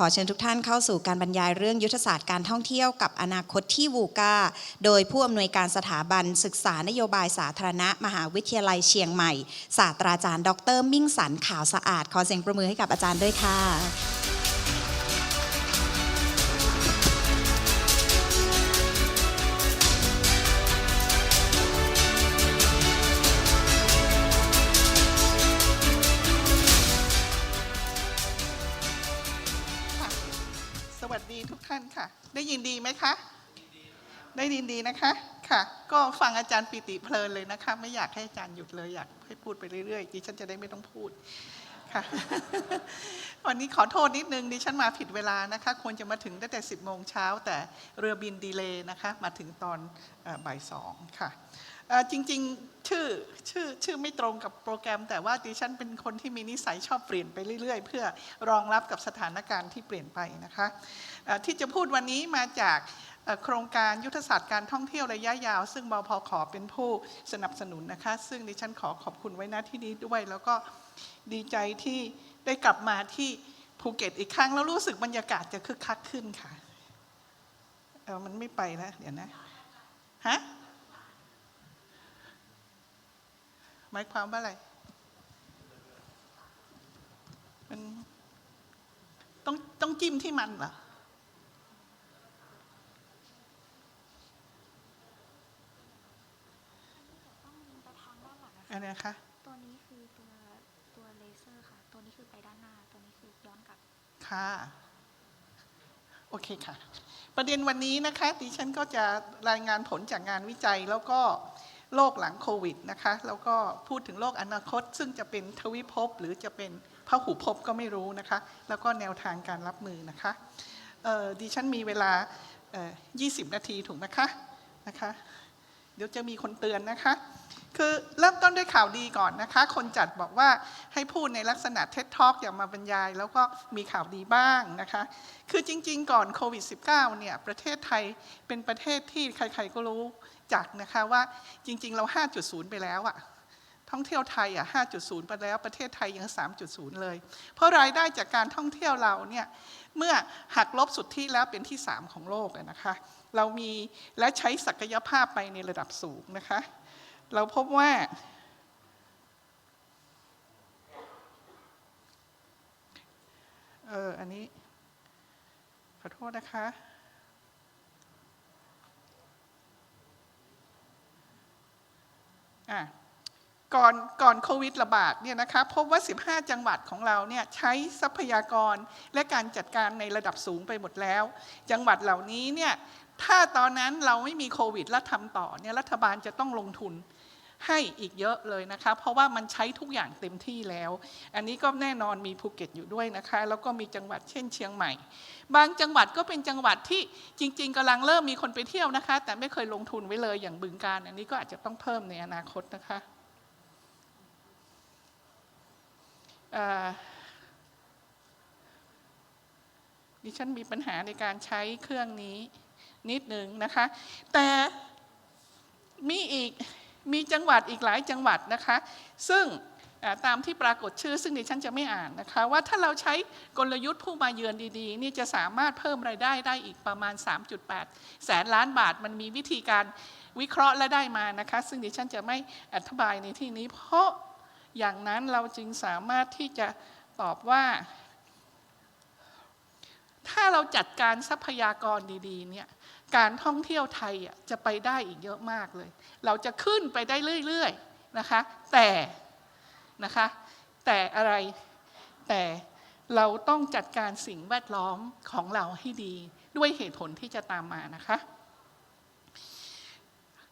ขอเชิญทุกท่านเข้าสู่การบรรยายเรื่องยุทธศาสตร์การท่องเที่ยวกับอนาคตที่วูกาโดยผู้อำนวยการสถาบันศึกษานโยบายสาธารณะ มหาวิทยาลัยเชียงใหม่ ศาสตราจารย์ ดร มิ่งสันขาวสะอาด ขอเสียงประมือให้กับอาจารย์ด้วยค่ะานค่ะ ได้ยินดีไหมคะ ได้ยินดีนะคะค่ะ ก็ฟังอาจารย์ปิติเพลินเลยนะคะ ไม่อยากให้อาจารย์หยุดเลยอยากให้พูดไปเรื่อยๆดิฉันจะได้ไม่ต้องพูดค่ะ วันนี้ขอโทษนิดนึงดิฉันมาผิดเวลานะคะควรจะมาถึงตั้งแต่ 10 โมงเช้า แต่เรือบินดีเลย์นะคะมาถึงตอนอบ่ายสองค่ะจริงๆชื่อชื่อชื่อไม่ตรงกับโปรแกรม แต่ว่าดิฉันเป็นคนที่มีนิสัยชอบเปลี่ยนไปเรื่อยๆ เพื่อรองรับกับสถานการณ์ที่เปลี่ยนไปนะคะที่จะพูดวันนี้มาจากโครงการยุทธศาสตร์การท่องเที่ยวระยะยาว ซึ่งบพขเป็นผู้สนับสนุนนะคะ ซึ่งดิฉันขอขอบคุณไว้ณที่นี้ด้วยแล้วก็ ดีใจที่ได้กลับมาที่ภูเก็ตอีกครั้ง แล้วรู้สึกบรรยากาศจะคึกคักขึ้นค่ะ เออมันไม่ไปแล้วเดี๋ยวนะ ฮะ หมายความว่าอะไร มันต้องต้องจิ้มที่มันเหรอองยิงไปทางด้านะคะ ค่ะ โอเคค่ะ ประเด็นวันนี้นะคะดิฉันก็จะรายงานผลจากงานวิจัยแล้วก็โลกหลังโควิดนะคะ แล้วก็พูดถึงโลกอนาคต ซึ่งจะเป็นทวิภพหรือจะเป็นพหุภพก็ไม่รู้นะคะ แล้วก็แนวทางการรับมือนะคะดิฉันมีเวลา 20 นาทีถูกไหมคะนะคะ เดี๋ยวจะมีคนเตือนนะคะ คือเริ่มต้นด้วยข่าวดีก่อนนะคะ คนจัดบอกว่าให้พูดในลักษณะเท็ d ท a l k อย่ามาบรรยาย แล้วก็มีข่าวดีบ้างนะคะ คือจริงๆ ก่อนโควิด -19 เนี่ยประเทศไทยเป็นประเทศที่ใครๆก็รู้จักนะคะว่าจริงๆ เรา 5.0 ไปแล้วอะท่องเที่ยวไทยอะ 5.0 ไปแล้ว ประเทศไทยยัง 3.0 เลย เพราะรายได้จากการท่องเที่ยวเราเนี่ย เมื่อหักลบสุดทธิแล้วเป็นที่ 3 ของโลกนะคะ เรามีและใช้ศักยภาพไปในระดับสูงนะคะ เราพบว่าเอออันนี้ ขอโทษนะคะ อะก่อนก่อนโควิดระบาดเนี่ยนะคะพบว่า 15 จังหวัดของเราเนี่ยใช้ทรัพยากรและการจัดการในระดับสูงไปหมดแล้ว จังหวัดเหล่านี้เนี่ยถ้าตอนนั้นเราไม่มีโควิดแล้วทำต่อเนี่ยรัฐบาลจะต้องลงทุน ให้อีกเยอะเลยนะคะ เพราะว่ามันใช้ทุกอย่างเต็มที่แล้ว อันนี้ก็แน่นอนมีภูเก็ตอยู่ด้วยนะคะ แล้วก็มีจังหวัดเช่นเชียงใหม่ บางจังหวัดก็เป็นจังหวัดที่จริง ๆกำลังเริ่มมีคนไปเที่ยวนะคะ แต่ไม่เคยลงทุนไว้เลยอย่างบึงการ อันนี้ก็อาจจะต้องเพิ่มในอนาคตนะคะดิฉันมีปัญหาในการใช้เครื่องนี้นิดนึงนะคะ แต่มีอีก มีจังหวัดอีกหลายจังหวัดนะคะ ซึ่งตามที่ปรากฏชื่อซึ่งดิฉันจะไม่อ่านนะคะ ว่าถ้าเราใช้กลยุทธ์ผู้มาเยือนดีๆ นี่จะสามารถเพิ่มรายได้ได้อีกประมาณ 3.8 แสนล้านบาทมันมีวิธีการวิเคราะห์และได้มานะคะ ซึ่งดิฉันจะไม่อธิบายในที่นี้ เพราะอย่างนั้นเราจึงสามารถที่จะตอบว่า ถ้าเราจัดการทรัพยากรดีๆเนี่ย การท่องเที่ยวไทยจะไปได้อีกเยอะมากเลย เราจะขึ้นไปได้เรื่อยๆนะคะ แต่นะคะ แต่อะไร แต่เราต้องจัดการสิ่งแวดล้อมของเราให้ดีด้วยเหตุผลที่จะตามมานะคะ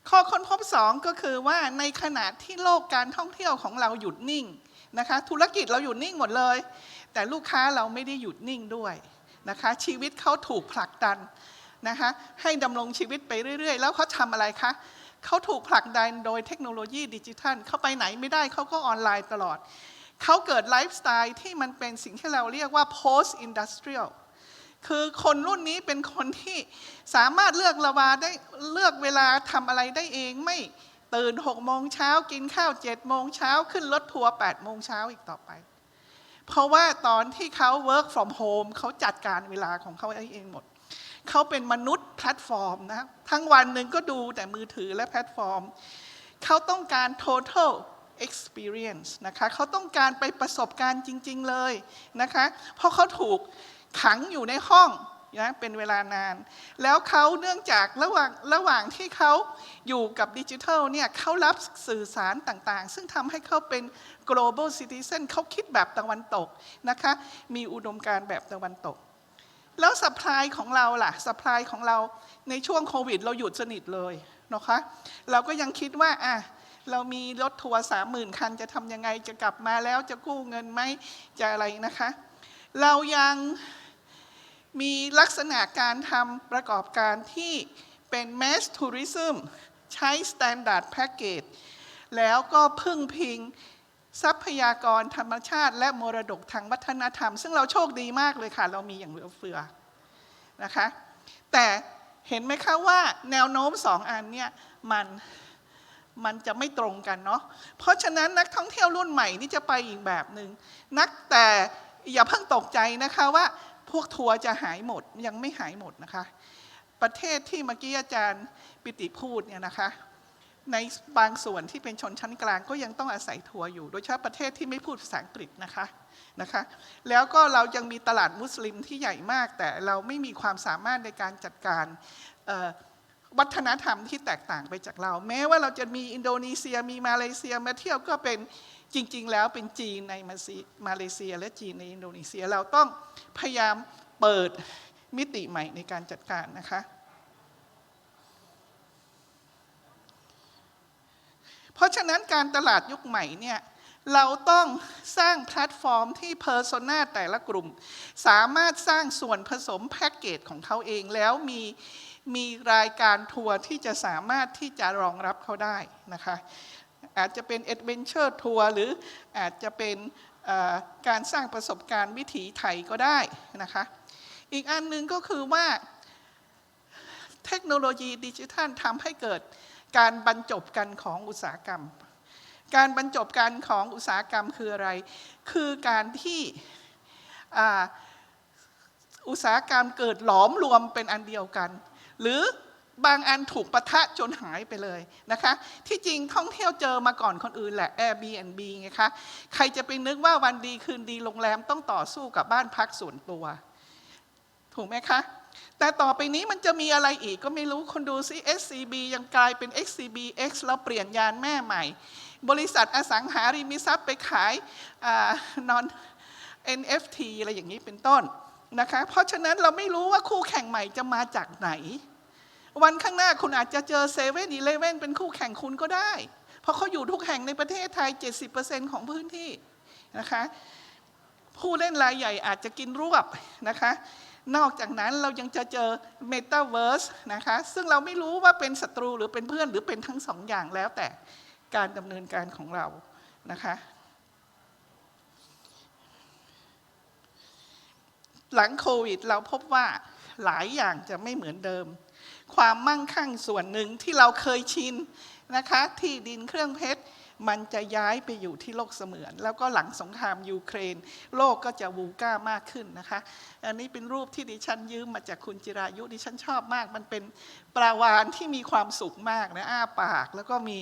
ข้อค้นพบสองก็คือว่าในขณะที่โลกการท่องเที่ยวของเราหยุดนิ่งนะคะ ธุรกิจเราหยุดนิ่งหมดเลย แต่ลูกค้าเราไม่ได้หยุดนิ่งด้วยนะคะ ชีวิตเขาถูกผลักดัน นะคะให้ดำรงชีวิตไปเรื่อย ๆ แล้วเขาทำอะไรคะเขาถูกผลักดันโดยเทคโนโลยีดิจิทัลเขาไปไหนไม่ได้เขาก็ออนไลน์ตลอด เขาเกิดไลฟ์สไตล์ที่มันเป็นสิ่งที่เราเรียกว่า post industrial คือคนรุ่นนี้เป็นคนที่สามารถเลือกระวาได้เลือกเวลาทำอะไรได้เองไม่ตื่น6โมงเช้ากินข้าว7โมงเช้าขึ้นรถทัวร์8โมงเช้าอีกต่อไป เพราะว่าตอนที่เขา work from home เขาจัดการเวลาของเขาเองหมด เขาเป็นมนุษย์แพลตฟอร์มนะทั้งวันหนึ่งก็ดูแต่มือถือและแพลตฟอร์ม เขาต้องการ total experience นะคะเขาต้องการไปประสบการณ์จริง ๆเลยนะคะ เพราะเขาถูกขังอยู่ในห้องนะเป็นเวลานาน แล้วเขาเนื่องจากระหว่างระหว่างที่เขาอยู่กับดิจิทัลเนี่ยเขารับสื่อสารต่างๆ ซึ่งทำให้เขาเป็น global citizen เขาคิดแบบตะวันตกนะคะ มีอุดมการณ์แบบตะวันตก แล้วสปายของเราล่ะสปายของเราในช่วงโควิด เราหยุดสนิทเลยนะคะเราก็ยังคิดว่าอะเรามีรถทัวร์สามหมื่นคันจะทำยังไงจะกลับมาแล้วจะกู้เงินไหมจะอะไรนะคะ เรายังมีลักษณะการทำประกอบการที่เป็นแมสทัวริซึมใช้สแตนดาร์ดแพ็กเกจแล้วก็พึ่งพิง ทรัพยากรธรรมชาติ และมรดกทางวัฒนธรรม ซึ่งเราโชคดีมากเลยค่ะ เรามีอย่างเหลือเฟือนะคะ แต่เห็นไหมคะว่าแนวโน้มสองอันเนี่ยมันมันจะไม่ตรงกันเนาะ เพราะฉะนั้นนักท่องเที่ยวรุ่นใหม่นี่จะไปอีกแบบหนึง่งนักแต่อย่าเพิ่งตกใจนะคะว่าพวกทัวร์จะหายหมดยังไม่หายหมดนะคะ ประเทศที่เมื่อกี้อาจารย์ปิติพูดเนี่ยนะคะ ในบางส่วนที่เป็นชนชั้นกลางก็ยังต้องอาศัยทัวร์อยู่ โดยเฉพาะประเทศที่ไม่พูดภาษาอังกฤษนะคะนะคะแล้วก็เรายังมีตลาดมุสลิมที่ใหญ่มาก แต่เราไม่มีความสามารถในการจัดการวัฒนธรรมที่แตกต่างไปจากเรา แม้ว่าเราจะมีอินโดนีเซียมีมาเลเซียมาเที่ยวก็เป็นจริง ๆ แล้วเป็นจีนในมาเลเซีย และจีนในอินโดนีเซียเราต้องพยายามเปิดมิติใหม่ในการจัดการนะคะ เพราะฉะนั้นการตลาดยุคใหม่เนี่ยเราต้องสร้างแพลตฟอร์มที่เพอร์โซนาแต่ละกลุ่ม สามารถสร้างส่วนผสมแพ็กเกจของเขาเองแล้วมีมีรายการทัวร์ที่จะสามารถที่จะรองรับเขาได้นะคะ อาจจะเป็น Adventure ทัวร์หรืออาจจะเป็นการสร้างประสบการณ์วิถีไทยก็ได้นะคะ อีกอันหนึ่งก็คือว่าเทคโนโลยีดิจิทัลทำให้เกิด การบรรจบกันของอุตสาหกรรม การบรรจบกันของอุตสาหกรรมคืออะไร คือการที่อุตสาหกรรมเกิดหลอมรวมเป็นอันเดียวกัน หรือบางอันถูกปะทะจนหายไปเลยนะคะ ที่จริงท่องเที่ยวเจอมาก่อนคนอื่นแหละ Airbnb ไงคะ ใครจะไปนึกว่าวันดีคืนดีโรงแรมต้องต่อสู้กับบ้านพักส่วนตัว ถูกไหมคะ แต่ต่อไปนี้มันจะมีอะไรอีกก็ไม่รู้คนดูซิ SCB ยังกลายเป็น XCBX แล้วเปลี่ยนยานแม่ใหม่ บริษัทอสังหาริมทรัพย์ไปขายนอน NFT อะไรอย่างนี้เป็นต้นนะคะ เพราะฉะนั้นเราไม่รู้ว่าคู่แข่งใหม่จะมาจากไหน วันข้างหน้าคุณอาจจะเจอเซเว่นอีเลเว่นเป็นคู่แข่งคุณก็ได้ เพราะเขาอยู่ทุกแห่งในประเทศไทย 70%ของพื้นที่นะคะผู้เล่นรายใหญ่อาจจะกินรวบนะคะ นอกจากนั้นเรายังจะเจอ Metaverse นะคะซึ่งเราไม่รู้ว่าเป็นศัตรูหรือเป็นเพื่อนหรือเป็นทั้งสองอย่างแล้วแต่การดำเนินการของเรานะคะหลังโควิดเราพบว่าหลายอย่างจะไม่เหมือนเดิม ความมั่งคั่งส่วนหนึ่งที่เราเคยชินนะคะที่ดินเครื่องเพชร มันจะย้ายไปอยู่ที่โลกเสมือน แล้วก็หลังสงครามยูเครน โลกก็จะวูก้ามากขึ้นนะคะ อันนี้เป็นรูปที่ดิฉันยืมมาจากคุณจิรายุดิฉันชอบมาก มันเป็นปลาวานที่มีความสุขมากนะอ้าปาก แล้วก็มี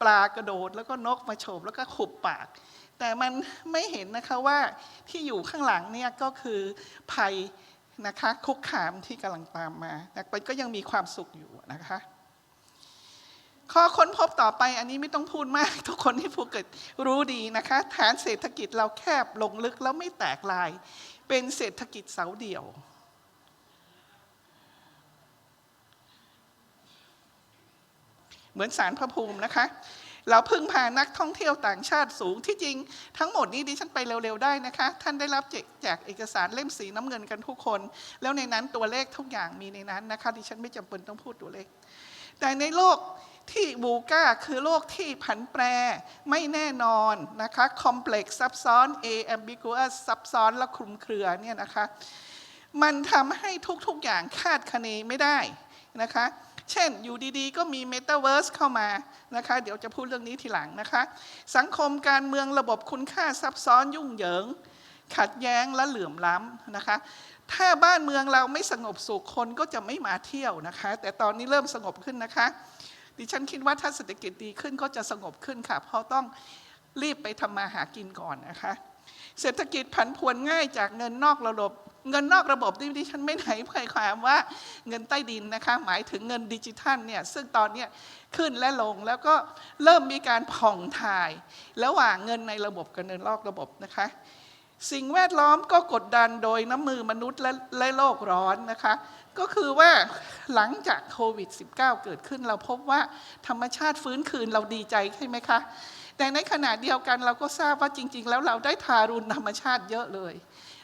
ปลากระโดด แล้วก็นกมาโฉบแล้วก็ขุบปาก แต่มันไม่เห็นนะคะว่าที่อยู่ข้างหลังเนี่ยก็คือภัยนะคะคุกคามที่กำลังตามมาแต่ก็ยังมีความสุขอยู่นะคะ ข้อค้นพบต่อไปอันนี้ไม่ต้องพูดมาก ทุกคนที่ภูเก็ตรู้ดีนะคะ ฐานเศรษฐกิจเราแคบลงลึกแล้วไม่แตกลาย เป็นเศรษฐกิจเสาเดี่ยว เหมือนสารพระภูมินะคะ เราพึ่งพานักท่องเที่ยวต่างชาติสูงที่จริง ทั้งหมดนี้ดิฉันไปเร็วๆได้นะคะ ท่านได้รับแจกแจกเอกสารเล่มสีน้ำเงินกันทุกคน แล้วในนั้นตัวเลขทุกอย่างมีในนั้นนะคะ ดิฉันไม่จำเป็นต้องพูดตัวเลข แต่ในโลก ที่บูก้าคือโลกที่ผันแปรไม่แน่นอนนะคะคอมเพล็กซ์ซับซ้อน A ambiguous ซับซ้อนและคลุมเครือเนี่ยนะคะมันทำให้ทุกๆอย่างคาดคะเนไม่ได้นะคะ เช่นอยู่ดีๆ ก็มี Metaverse เข้ามานะคะ เดี๋ยวจะพูดเรื่องนี้ทีหลังนะคะ สังคมการเมืองระบบคุณค่าซับซ้อนยุ่งเหยิง ขัดแย้งและเหลื่อมล้ำนะคะ ถ้าบ้านเมืองเราไม่สงบสุขคนก็จะไม่มาเที่ยวนะคะ แต่ตอนนี้เริ่มสงบขึ้นนะคะ ดิฉันคิดว่าถ้าเศรษฐกิจดีขึ้นก็จะสงบขึ้นค่ะ เพราะต้องรีบไปทำมาหากินก่อนนะคะ เศรษฐกิจผันผวนง่ายจากเงินนอกระบบ เงินนอกระบบที่ดิฉันไม่ไหนหมายความว่าเงินใต้ดินนะคะ หมายถึงเงินดิจิทัลเนี่ยซึ่งตอนนี้ขึ้นและลงแล้วก็เริ่มมีการผ่องถ่าย ระหว่างเงินในระบบกับเงินนอกระบบนะคะสิ่งแวดล้อมก็กดดันโดยน้ำมือมนุษย์และและโลกร้อนนะคะ ก็คือว่าหลังจากโควิด -19 เกิดขึ้นเราพบว่าธรรมชาติฟื้นคืนเราดีใจใช่ไหมคะ แต่ในขณะเดียวกันเราก็ทราบว่าจริง ๆ แล้วเราได้ทารุณธรรมชาติเยอะเลย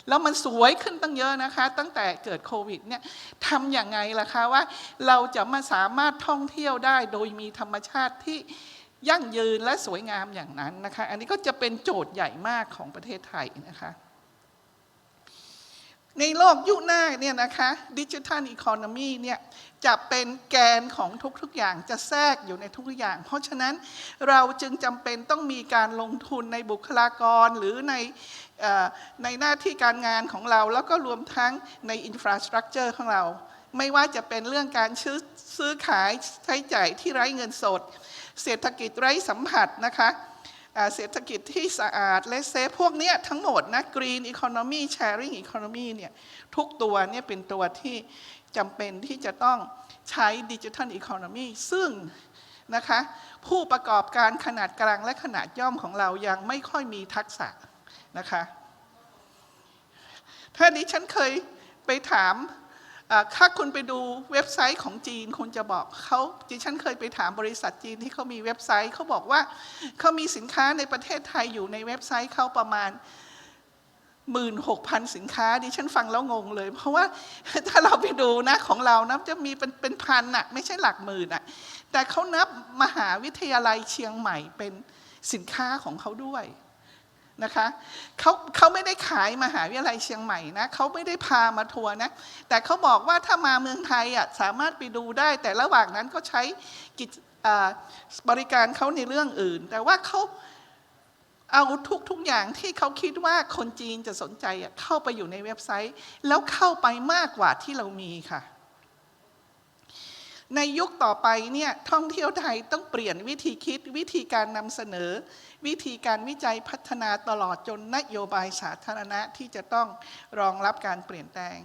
แล้วมันสวยขึ้นตั้งเยอะนะคะ ตั้งแต่เกิดโควิดเนี่ยทำอย่างไงล่ะคะว่าเราจะมาสามารถท่องเที่ยวได้โดยมีธรรมชาติที่ยั่งยืนและสวยงามอย่างนั้นนะคะ อันนี้ก็จะเป็นโจทย์ใหญ่มากของประเทศไทยนะคะ ในโลกยุคหน้าเนี่ยนะคะดิจิทัลอีโคโนมีเนี่ยจะเป็นแกนของทุกๆอย่างจะแทรกอยู่ในทุกอย่าง เพราะฉะนั้นเราจึงจำเป็นต้องมีการลงทุนในบุคลากรหรือในอในหน้าที่การงานของเรา แล้วก็รวมทั้งในอินฟราสตรักเจอร์ของเรา ไม่ว่าจะเป็นเรื่องการซื้อซื้อขายใช้จ่ายที่ไร้เงินสด เศรษฐกิจไร้สัมผัสนะคะ เศรษฐกิจที่สะอาดและเซฟพวกนี้ทั้งหมดนะ Green Economy Sharing Economy เนี่ยทุกตัวเนี่ยเป็นตัวที่จำเป็นที่จะต้องใช้ดิจิทัลอีโคโนมีซึ่งนะคะผู้ประกอบการขนาดกลางและขนาดย่อมของเรายังไม่ค่อยมีทักษะนะคะถ้าดิฉันเคยไปถาม ถ้าคุณไปดูเว็บไซต์ของจีนคุณจะบอกเขาดิฉันเคยไปถามบริษัทจีนที่เขามีเว็บไซต์เขาบอกว่าเขามีสินค้าในประเทศไทยอยู่ในเว็บไซต์เขาประมาณหมื่นหกพันสินค้าดิฉันฟังแล้วงงเลย เพราะว่าถ้าเราไปดูนะของเรานะจะมีเป็นเป็นพันอะไม่ใช่หลักหมื่นอะแต่เขานับมหาวิทยาลัยเชียงใหม่เป็นสินค้าของเขาด้วย นะคะเขาเขาไม่ได้ขายมหาวิทยาลัยเชียงใหม่นะเขาไม่ได้พามาทัวร์นะ แต่เขาบอกว่าถ้ามาเมืองไทยอะสามารถไปดูได้ แต่ระหว่างนั้นก็ใช้กิจบริการเขาในเรื่องอื่น แต่ว่าเขาเอาทุกทุกอย่างที่เขาคิดว่าคนจีนจะสนใจเข้าไปอยู่ในเว็บไซต์ แล้วเข้าไปมากกว่าที่เรามีค่ะ ในยุคต่อไปเนี่ยท่องเที่ยวไทยต้องเปลี่ยนวิธีคิดวิธีการนำเสนอ วิธีการวิจัยพัฒนาตลอดจนนโยบายสาธารณะที่จะต้องรองรับการเปลี่ยนแปลง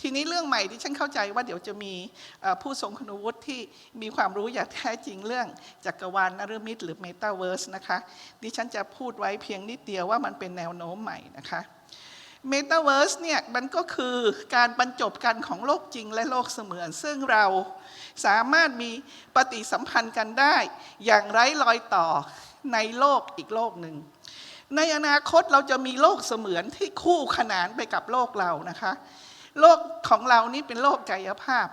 ทีนี้เรื่องใหม่ที่ฉันเข้าใจว่าเดี๋ยวจะมีผู้ทรงคุณวุฒิที่มีความรู้อย่างแท้จริงเรื่องจักรวาลนฤมิตหรือเมตาเวิร์สนะคะดิฉันจะพูดไว้เพียงนิดเดียวว่ามันเป็นแนวโน้มใหม่นะคะ เมตาเวิร์สเนี่ยมันก็คือการบรรจบกันของโลกจริงและโลกเสมือน ซึ่งเราสามารถมีปฏิสัมพันธ์กันได้ อย่างไร้รอยต่อในโลกอีกโลกหนึ่ง ในอนาคตเราจะมีโลกเสมือนที่คู่ขนานไปกับโลกเรานะคะ โลกของเรานี่เป็นโลกกายภาพ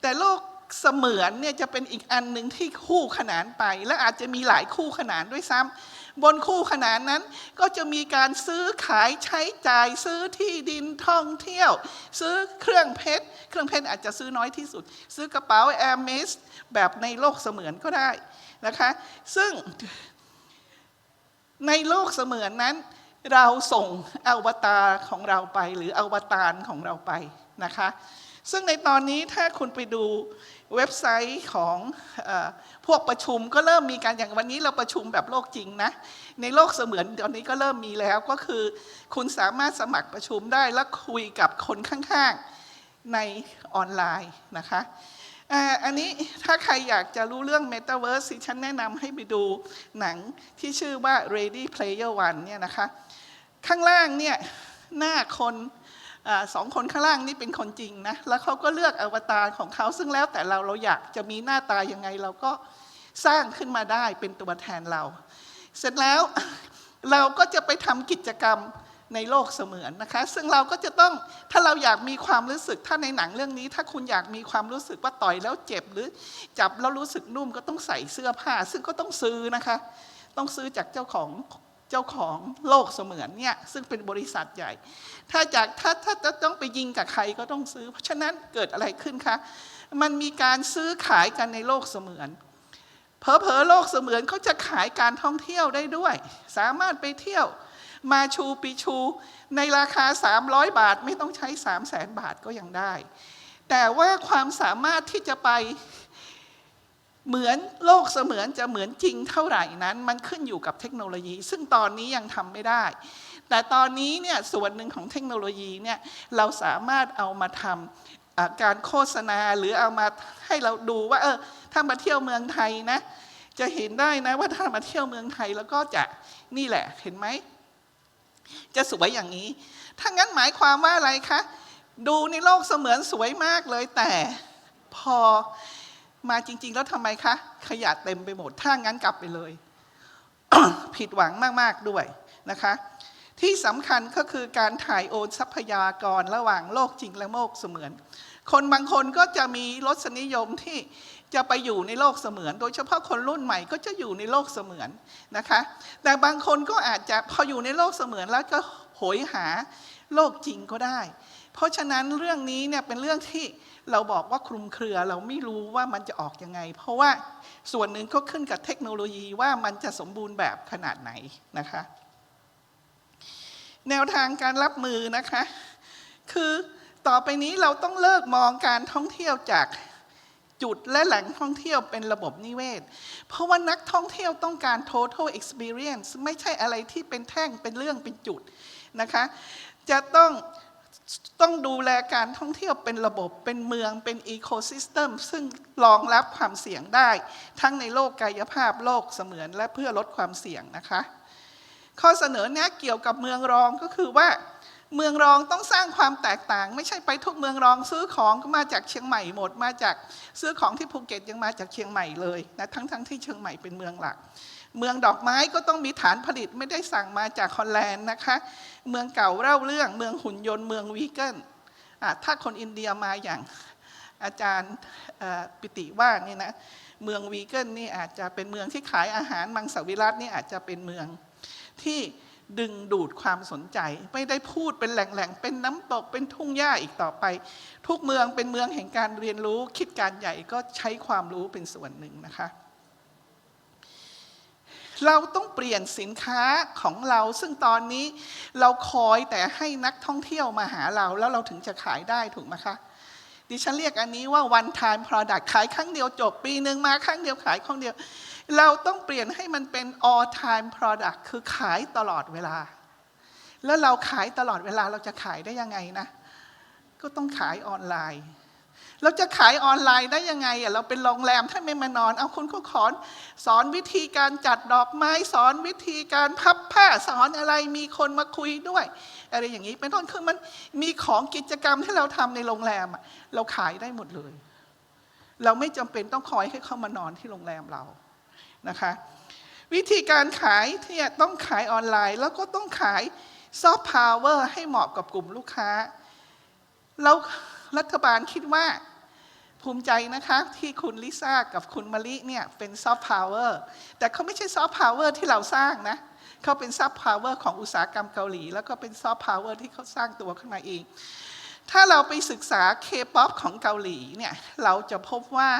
แต่โลกเสมือนเนี่ยจะเป็นอีกอันหนึ่งที่คู่ขนานไป และอาจจะมีหลายคู่ขนานด้วยซ้ำ บนคู่ขนานนั้นก็จะมีการซื้อขายใช้จ่ายซื้อที่ดินท่องเที่ยว ซื้อเครื่องเพชร เครื่องเพชรอาจจะซื้อน้อยที่สุด ซื้อกระเป๋าแอร์เมสแบบในโลกเสมือนก็ได้นะคะซึ่งในโลกเสมือนนั้น เราส่งอวตารของเราไปหรืออวตารของเราไปนะคะซึ่งในตอนนี้ถ้าคุณไปดูเว็บไซต์ของ พวกประชุมก็เริ่มมีการอย่างวันนี้เราประชุมแบบโลกจริงนะ ในโลกเสมือนตอนนี้ก็เริ่มมีแล้วก็คือ คุณสามารถสมัครประชุมได้และคุยกับคนข้างๆในออนไลน์นะคะอันนี้ถ้าใครอยากจะรู้เรื่อง Metaverse สิฉันแนะนำให้ไปดูหนังที่ชื่อว่า Ready Player One เนี่ยนะคะ ข้างล่างเนี่ยหน้าคน สองคนข้างล่างนี่เป็นคนจริงนะ แล้วเขาก็เลือกอวตารของเขาซึ่งแล้วแต่เราเราอยากจะมีหน้าตายังไงเราก็สร้างขึ้นมาได้เป็นตัวแทนเรา เสร็จแล้วเราก็จะไปทำกิจกรรมในโลกเสมือนนะคะ ซึ่งเราก็จะต้องถ้าเราอยากมีความรู้สึกถ้าในหนังเรื่องนี้ ถ้าคุณอยากมีความรู้สึกว่าต่อยแล้วเจ็บหรือจับแล้วรู้สึกนุ่มก็ต้องใส่เสื้อผ้า ซึ่งก็ต้องซื้อนะคะ ต้องซื้อจากเจ้าของ จ้าของโลกเสมือนเนี่ยซึ่งเป็นบริษัทใหญ่ ถ้าจากถ้าถ้าจะต้องไปยิงกับใครก็ต้องซื้อ เพราะฉะนั้นเกิดอะไรขึ้นคะ มันมีการซื้อขายกันในโลกเสมือนเผลอๆโลกเสมือนเขาจะขายการท่องเที่ยวได้ด้วย สามารถไปเที่ยวมาชูปีชูในราคา 300 บาทไม่ต้องใช้ 3 0 0แสนบาทก็ยังได้ แต่ว่าความสามารถที่จะไป เหมือนโลกเสมือนจะเหมือนจริงเท่าไหร่นั้น มันขึ้นอยู่กับเทคโนโลยี ซึ่งตอนนี้ยังทำไม่ได้ แต่ตอนนี้เนี่ยส่วนหนึ่งของเทคโนโลยีเนี่ยเราสามารถเอามาทำการโฆษณาหรือเอามาให้เราดูว่าเออถ้ามาเที่ยวเมืองไทยนะ จะเห็นได้นะว่าถ้ามาเที่ยวเมืองไทยแล้วก็จะนี่แหละเห็นไหมจะสวยอย่างนี้ถ้างั้นหมายความว่าอะไรคะดูในโลกเสมือนสวยมากเลยแต่พอ มาจริง ๆ แล้วทำไมคะ ขยะเต็มไปหมด ถ้างั้นกลับไปเลย ผิดหวังมาก ๆ ด้วยนะคะ ที่สำคัญก็คือการถ่ายโอนทรัพยากรระหว่างโลกจริงและโลกเสมือน คนบางคนก็จะมีรสนิยมที่จะไปอยู่ในโลกเสมือน โดยเฉพาะคนรุ่นใหม่ก็จะอยู่ในโลกเสมือนนะคะ แต่บางคนก็อาจจะพออยู่ในโลกเสมือนแล้วก็โหยหาโลกจริงก็ได้ เพราะฉะนั้นเรื่องนี้เนี่ยเป็นเรื่องที่เราบอกว่าคลุมเครือเราไม่รู้ว่ามันจะออกยังไง เพราะว่าส่วนหนึ่งก็ขึ้นกับเทคโนโลยีว่ามันจะสมบูรณ์แบบขนาดไหนนะคะ แนวทางการรับมือนะคะ คือต่อไปนี้เราต้องเลิกมองการท่องเที่ยวจากจุดและแหล่งท่องเที่ยวเป็นระบบนิเวศ เพราะว่านักท่องเที่ยวต้องการ total experience ไม่ใช่อะไรที่เป็นแท่งเป็นเรื่องเป็นจุดนะคะ จะต้อง ต้องดูแลการท่องเที่ยวเป็นระบบเป็นเมืองเป็น ecosystem ซึ่งรองรับความเสี่ยงได้ ทั้งในโลกกายภาพโลกเสมือนและเพื่อลดความเสี่ยงนะคะ ข้อเสนอแนะเกี่ยวกับเมืองรองก็คือว่า เมืองรองต้องสร้างความแตกต่าง ไม่ใช่ไปทุกเมืองรองซื้อของก็มาจากเชียงใหม่หมด มาจากซื้อของที่ภูเก็ตยังมาจากเชียงใหม่เลยนะทั้งทั้งที่เชียงใหม่เป็นเมืองหลัก เมืองดอกไม้ก็ต้องมีฐานผลิตไม่ได้สั่งมาจากฮอลแลนด์นะคะ เมืองเก่าเล่าเรื่อง เมืองหุ่นยนต์เมืองวีแกนอะถ้าคนอินเดียมาอย่างอาจารย์ปิติว่านี่นะเมืองวีแกนนี่อาจจะเป็นเมืองที่ขายอาหารมังสวิรัตนี่อาจจะเป็นเมืองที่ดึงดูดความสนใจ ไม่ได้พูดเป็นแหล่งๆ เป็นน้ำตกเป็นทุ่งหญ้าอีกต่อไป ทุกเมืองเป็นเมืองแห่งการเรียนรู้คิดการใหญ่ก็ใช้ความรู้เป็นส่วนหนึ่งนะคะ เราต้องเปลี่ยนสินค้าของเรา ซึ่งตอนนี้เราคอยแต่ให้นักท่องเที่ยวมาหาเราแล้วเราถึงจะขายได้ถูกไหมคะดิฉันเรียกอันนี้ว่า one time product ขายครั้งเดียวจบปีหนึ่งมาครั้งเดียวขายครั้งเดียว เราต้องเปลี่ยนให้มันเป็น all time product คือขายตลอดเวลา แล้วเราขายตลอดเวลาเราจะขายได้ยังไงนะ ก็ต้องขายออนไลน์ เราจะขายออนไลน์ได้ยังไงอะเราเป็นโรงแรมถ้าไม่มานอน เอาคุณก็ขอนสอนวิธีการจัดดอกไม้สอนวิธีการพับผ้าสอนอะไรมีคนมาคุยด้วย อะไรอย่างนี้เป็นต้นคือมันมีของกิจกรรมที่เราทำในโรงแรมอะเราขายได้หมดเลย เราไม่จำเป็นต้องคอยให้เขามานอนที่โรงแรมเรานะคะวิธีการขายที่ยต้องขายออนไลน์ แล้วก็ต้องขายซอฟต์พาวเวอร์ให้เหมาะกับกลุ่มลูกค้า แล้ว รัฐบาลคิดว่าภูมิใจนะคะที่คุณลิซ่ากับคุณมะลิเนี่ยเป็นซอฟต์พาวเวอร์แต่เขาไม่ใช่ซอฟต์พาวเวอร์ที่เราสร้างนะเขาเป็นซอฟต์พาวเวอร์ของอุตสาหกรรมเกาหลี แล้วก็เป็นซอฟต์พาวเวอร์ที่เขาสร้างตัวขึ้นมาเอง ถ้าเราไปศึกษาเคป๊อปของเกาหลีเนี่ยเราจะพบว่า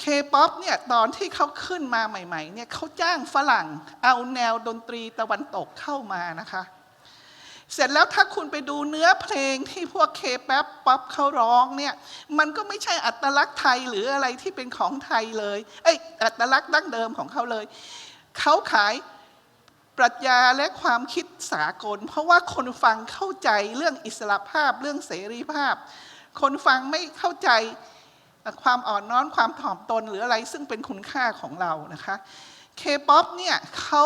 เคป๊อปเนี่ยตอนที่เขาขึ้นมาใหม่ๆเนี่ยเขาจ้างฝรั่งเอาแนวดนตรีตะวันตกเข้ามานะคะ เสร็จแล้วถ้าคุณไปดูเนื้อเพลงที่พวกเคแป๊บป๊อปเขาร้องเนี่ย มันก็ไม่ใช่อัตลักษณ์ไทยหรืออะไรที่เป็นของไทยเลย เอ้ยอัตลักษณ์ดั้งเดิมของเขาเลย เขาขายปรัชญาและความคิดสากล เพราะว่าคนฟังเข้าใจเรื่องอิสระภาพเรื่องเสรีภาพ คนฟังไม่เข้าใจความอ่อนน้อมความถ่อมตนหรืออะไรซึ่งเป็นคุณค่าของเรานะคะเคป๊อปเนี่ยเขา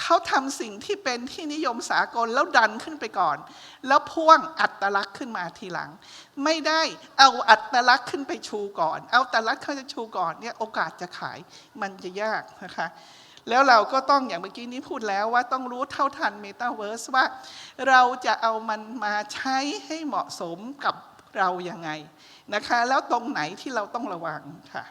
เขาทำสิ่งที่เป็นที่นิยมสากลแล้วดันขึ้นไปก่อน แล้วพ่วงอัตลักษณ์ขึ้นมาทีหลัง ไม่ได้เอาอัตลักษณ์ขึ้นไปชูก่อน เอาอัตลักษณ์เข้าจะชูก่อนเนี่ยโอกาสจะขายมันจะยากนะคะแล้วเราก็ต้องอย่างเมื่อกี้นี้พูดแล้วว่าต้องรู้เท่าทันเมตาเวิร์สว่า เราจะเอามันมาใช้ให้เหมาะสมกับเรายังไงนะคะ แล้วตรงไหนที่เราต้องระวังค่ะ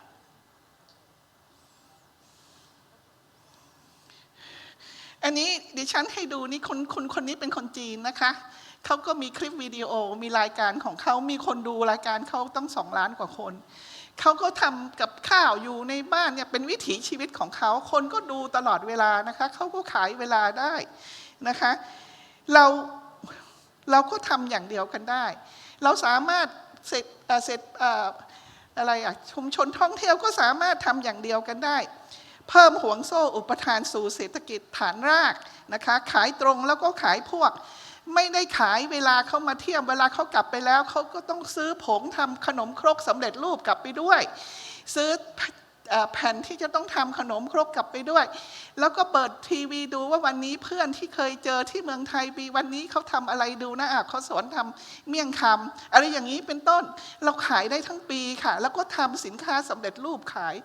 อันนี้ดิฉันให้ดูนี่คนคนคนนี้เป็นคนจีนนะคะเขาก็มีคลิปวิดีโอมีรายการของเขามีคนดูรายการเขาต้องสองล้านกว่าคนเขาก็ทำกับข้าวอยู่ในบ้านเนี่ยเป็นวิถีชีวิตของเขาคนก็ดูตลอดเวลานะคะเขาก็ขายเวลาได้นะคะ เราเราก็ทำอย่างเดียวกันได้ เราสามารถเสร็จเอ่อเสร็จอะไรอะชุมชนท่องเที่ยวก็สามารถทำอย่างเดียวกันได้ เพิ่มห่วงโซ่อุปทานสู่เศรษฐกิจฐานรากนะคะขายตรงแล้วก็ขายพวก ไม่ได้ขายเวลาเขามาเที่ยวเวลาเขากลับไปแล้วเขาก็ต้องซื้อผงทำขนมครกสำเร็จรูปกลับไปด้วย ซื้อแผ่นที่จะต้องทำขนมครกกลับไปด้วย แล้วก็เปิดทีวีดูว่าวันนี้เพื่อนที่เคยเจอที่เมืองไทยปีวันนี้เขาทำอะไรดูนะอะเขาสอนทำเมี่ยงคำอะไรอย่างนี้เป็นต้นเราขายได้ทั้งปีค่ะ แล้วก็ทำสินค้าสำเร็จรูปขาย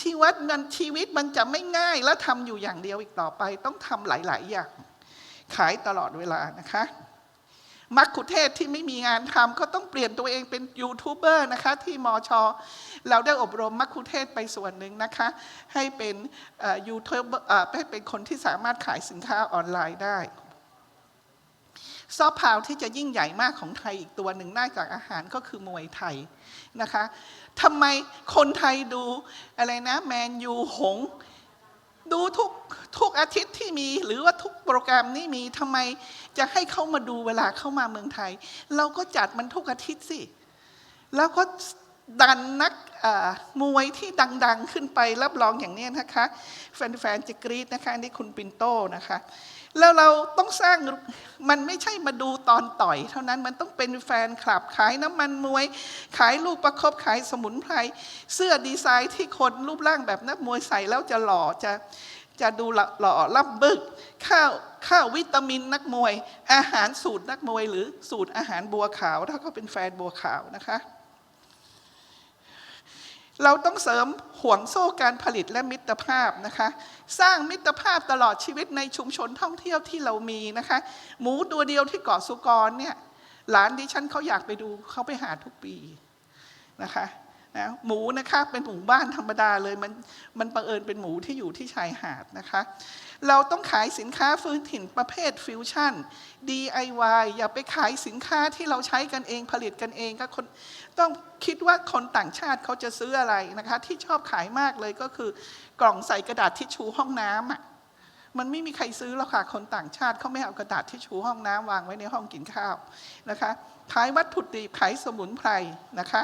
ชีวิตมันชีวิตมันจะไม่ง่ายแล้วทำอยู่อย่างเดียวอีกต่อไป ต้องทำหลาย ๆ อย่าง ขายตลอดเวลานะคะมักคุเทศที่ไม่มีงานทำก็ต้องเปลี่ยนตัวเองเป็นยูทูบเบอร์นะคะที่มอชอเราได้อบรมมักคุเทศไปส่วนหนึ่งนะคะ ให้เป็นยูทูบให้เป็นคนที่สามารถขายสินค้าออนไลน์ได้ ซอฟต์พาวที่จะยิ่งใหญ่มากของไทยอีกตัวหนึ่งนอกจากอาหารก็คือมวยไทย นะคะทำไมคนไทยดูอะไรนะแมนยูหง ดูทุกทุกอาทิตย์ที่มี หรือว่าทุกโปรแกรมนี่มีทำไมจะให้เขามาดูเวลาเข้ามาเมืองไทย เราก็จัดมันทุกอาทิตย์สิ แล้วก็ดันนักมวยที่ดัง ๆ ขึ้นไปรับรองอย่างนี้นะคะ แฟนๆจะกรี๊ดนะคะนี่คุณปินโตนะคะ แล้วเราต้องสร้างมันไม่ใช่มาดูตอนต่อย เท่านั้นมันต้องเป็นแฟนคลับขายน้ำมันมวย ขายลูกประคบขายสมุนไพรเสื้อดีไซน์ที่คนรูปร่างแบบนักมวยใส่แล้วจะหล่อจะจะดูหล่อล่ำบึกข้าวข้าววิตามินนักมวย อาหารสูตรนักมวย หรือสูตรอาหารบัวขาว ถ้าเขาเป็นแฟนบัวขาวนะคะ เราต้องเสริมห่วงโซ่การผลิตและมิตรภาพนะคะ สร้างมิตรภาพตลอดชีวิตในชุมชนท่องเที่ยวที่เรามีนะคะ หมูตัวเดียวที่เกาะสุกรเนี่ยหลานดิฉันเขาอยากไปดูเขาไปหาทุกปีนะคะ นะหมูนะคะเป็นหมูบ้านธรรมดาเลยมันมันบังเอิญเป็นหมูที่อยู่ที่ชายหาดนะคะ เราต้องขายสินค้าฟื้นถิ่นประเภทฟิวชั่น DIY อย่าไปขายสินค้าที่เราใช้กันเองผลิตกันเองก็คนต้องคิดว่าคนต่างชาติเขาจะซื้ออะไรนะคะ ที่ชอบขายมากเลยก็คือกล่องใส่กระดาษทิชชูห้องน้ำอะมันไม่มีใครซื้อหรอกค่ะ คนต่างชาติเขาไม่เอากระดาษทิชชูห้องน้ำวางไว้ในห้องกินข้าวนะคะ ขายวัตถุดิบขายสมุนไพรนะคะ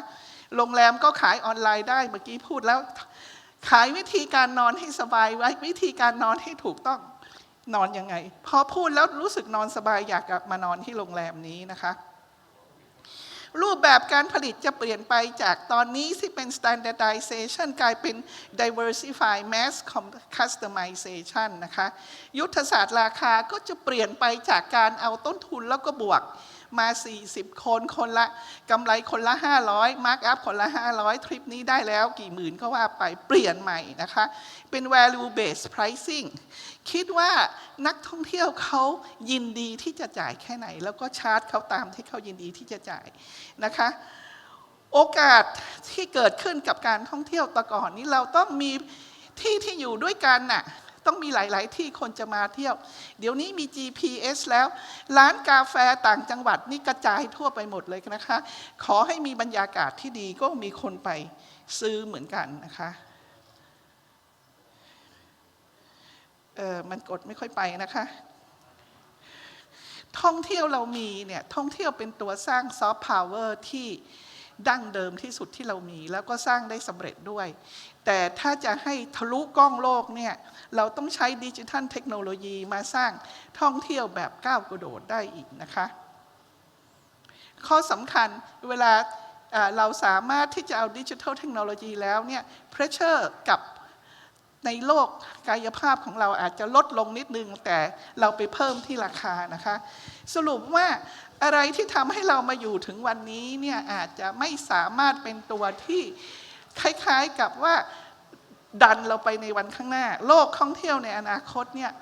โรงแรมก็ขายออนไลน์ได้เมื่อกี้พูดแล้ว ขายวิธีการนอนให้สบายไว้วิธีการนอนให้ถูกต้องนอนยังไง พอพูดแล้วรู้สึกนอนสบายอยากมานอนที่โรงแรมนี้นะคะ รูปแบบการผลิตจะเปลี่ยนไปจากตอนนี้ที่เป็น standardization กลายเป็น diversify mass customization นะคะ ยุทธศาสตร์ราคาก็จะเปลี่ยนไปจากการเอาต้นทุนแล้วก็บวก มา 40 คนคนละกำไรคนละ 500มาร์กอัพคนละ 500 ทริปนี้ได้แล้วกี่หมื่นก็ว่าไปเปลี่ยนใหม่นะคะ เป็น value based pricing คิดว่านักท่องเที่ยวเขายินดีที่จะจ่ายแค่ไหน แล้วก็ชาร์จเขาตามที่เขายินดีที่จะจ่ายนะคะโอกาสที่เกิดขึ้นกับการท่องเที่ยวแตะก่อนนี้เราต้องมีที่ที่อยู่ด้วยกันน่ะ ต้องมีหลาย ๆ ที่คนจะมาเที่ยว เดี๋ยวนี้มี GPS แล้ว ร้านกาแฟต่างจังหวัดนี่กระจายทั่วไปหมดเลยนะคะ ขอให้มีบรรยากาศที่ดีก็มีคนไปซื้อเหมือนกันนะคะเออมันกดไม่ค่อยไปนะคะ ท่องเที่ยวเรามีเนี่ยท่องเที่ยวเป็นตัวสร้างซอฟต์พาวเวอร์ที่ดั้งเดิมที่สุดที่เรามี แล้วก็สร้างได้สำเร็จด้วย แต่ถ้าจะให้ทะลุกล้องโลกเนี่ยเราต้องใช้ดิจิทัลเทคโนโลยีมาสร้างท่องเที่ยวแบบก้าวกระโดดได้อีกนะคะ ข้อสำคัญเวลาเราสามารถที่จะเอาดิจิทัลเทคโนโลยีแล้วเนี่ยเพรสเชอร์กับในโลกกายภาพของเราอาจจะลดลงนิดนึง แต่เราไปเพิ่มที่ราคานะคะ สรุปว่าอะไรที่ทำให้เรามาอยู่ถึงวันนี้เนี่ยอาจจะไม่สามารถเป็นตัวที่ คล้ายๆกับว่าดันเราไปในวันข้างหน้า โลกท่องเที่ยวในอนาคตเนี่ย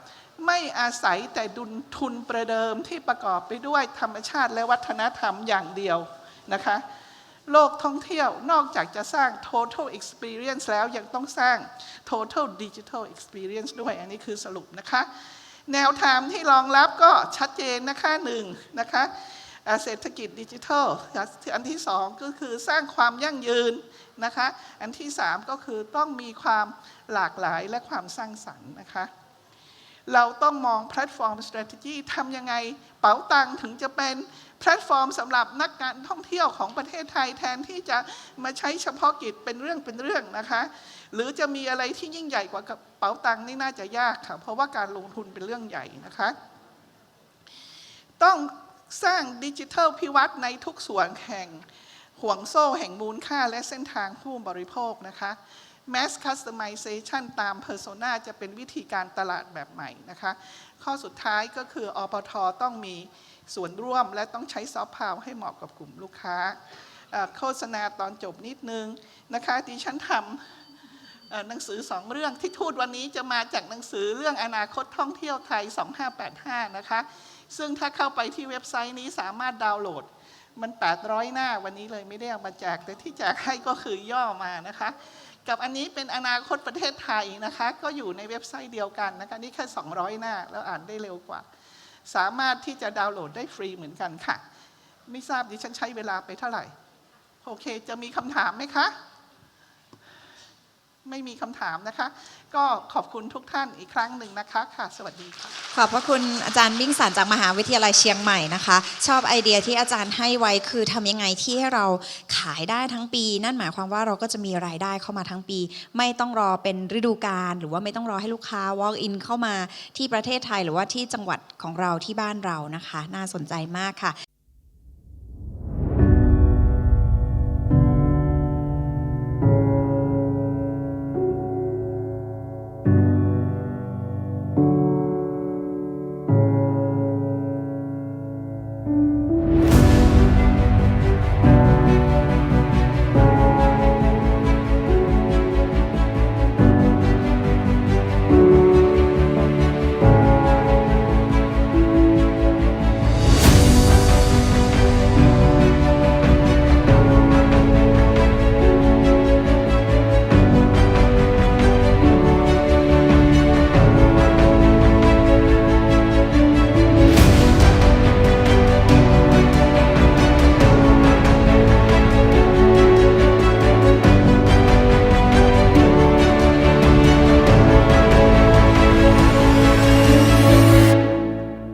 ไม่อาศัยแต่ดุลทุนประเดิมที่ประกอบไปด้วยธรรมชาติและวัฒนธรรมอย่างเดียวนะคะ โลกท่องเที่ยวนอกจากจะสร้าง total experience แล้วยังต้องสร้าง total digital experience ด้วย อันนี้คือสรุปนะคะ แนวทางที่รองรับก็ชัดเจนนะคะหนึ่งนะคะ เศรษฐกิจดิจิทัล อันที่สองก็คือสร้างความยั่งยืนนะคะ อันที่สามก็คือต้องมีความหลากหลายและความสร้างสรรค์นะคะ เราต้องมองแพลตฟอร์ม strategy ทำยังไงเป๋าตังถึงจะเป็นแพลตฟอร์มสำหรับนักการท่องเที่ยวของประเทศไทยแทนที่จะมาใช้เฉพาะกิจเป็นเรื่องเป็นเรื่องนะคะ หรือจะมีอะไรที่ยิ่งใหญ่กว่ากระเป๋าตังนี่น่าจะยากค่ะ เพราะว่าการลงทุนเป็นเรื่องใหญ่นะคะ ต้อง สร้างดิจิทัลพิวัตรในทุกส่วนแห่งห่วงโซ่แห่งมูลค่าและเส้นทางผู้บริโภคนะคะ Mass Customization ตาม Persona จะเป็นวิธีการตลาดแบบใหม่นะคะ ข้อสุดท้ายก็คืออปทต้องมีส่วนร่วมและต้องใช้ซอฟต์พาวให้เหมาะกับกลุ่มลูกค้า โฆษณาตอนจบนิดนึงนะคะดิฉันทำหนังสือสองเรื่องที่ทูตวันนี้จะมาจากหนังสือเรื่องอนาคตท่องเที่ยวไทย 2585 นะคะ ซึ่งถ้าเข้าไปที่เว็บไซต์นี้สามารถดาวน์โหลด มัน 800 หน้าวันนี้เลยไม่ได้เอามาแจก แต่ที่แจกให้ก็คือย่อมานะคะ กับอันนี้เป็นอนาคตประเทศไทยนะคะ ก็อยู่ในเว็บไซต์เดียวกันนะคะ นี่แค่ 200 หน้า แล้วอ่านได้เร็วกว่า สามารถที่จะดาวน์โหลดได้ฟรีเหมือนกันค่ะ ไม่ทราบดิฉันใช้เวลาไปเท่าไหร่ โอเค จะมีคำถามไหมคะ ไม่มีคำถามนะคะ ก็ขอบคุณทุกท่านอีกครั้งหนึ่งนะคะค่ะ สวัสดีค่ะ ขอบพระคุณอาจารย์มิ่งสันจากมหาวิทยาลัยเชียงใหม่นะคะ ชอบไอเดียที่อาจารย์ให้ไว้คือทำยังไงที่ให้เราขายได้ทั้งปี นั่นหมายความว่าเราก็จะมีรายได้เข้ามาทั้งปี ไม่ต้องรอเป็นฤดูกาลหรือว่าไม่ต้องรอให้ลูกค้า walk in เข้ามาที่ประเทศไทย หรือว่าที่จังหวัดของเราที่บ้านเรานะคะ น่าสนใจมากค่ะ